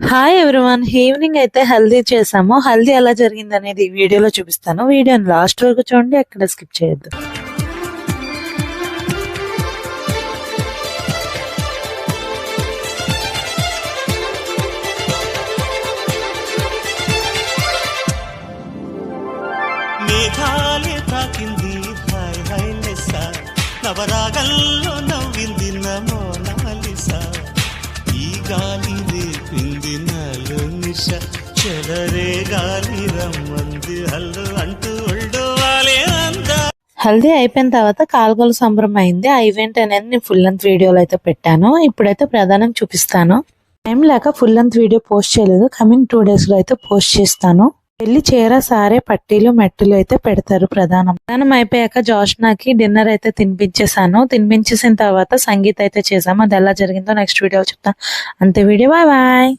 Hi everyone evening అయితే హల్దీ చేసాము. హల్దీ ఎలా జరిగింది అనేది వీడియోలో చూపిస్తాను. వీడియోని లాస్ట్ వరకు చూడండి అక్కడ స్కిప్ చేయొద్దు. నవరాగల్లో నాలో చెలరే గాలి రమ్మంది. హల్లు అంటూ ఒళ్ళు హల్దీ అయిపోయిన తర్వాత కాల్గొలు సంబరం అయింది ఆ ఈవెంట్ అనేది నేను ఫుల్ లెంత్ వీడియోలో అయితే పెట్టాను. ఇప్పుడైతే ప్రధానం చూపిస్తాను. టైం లేక ఫుల్ లెంత్ వీడియో పోస్ట్ చేయలేదు. కమింగ్ టూ డేస్లో అయితే పోస్ట్ చేస్తాను. పెళ్ళి చీర సారే పట్టీలు మెట్టులు అయితే పెడతారు ప్రధానం. ప్రధానం అయిపోయాక జోష్నాకి డిన్నర్ అయితే తినిపించేసాను తినిపించేసిన తర్వాత సంగీత్ అయితే చేసాము అది ఎలా జరిగిందో నెక్స్ట్ వీడియో చెప్తాను. అంతే వీడియో బాయ్ బాయ్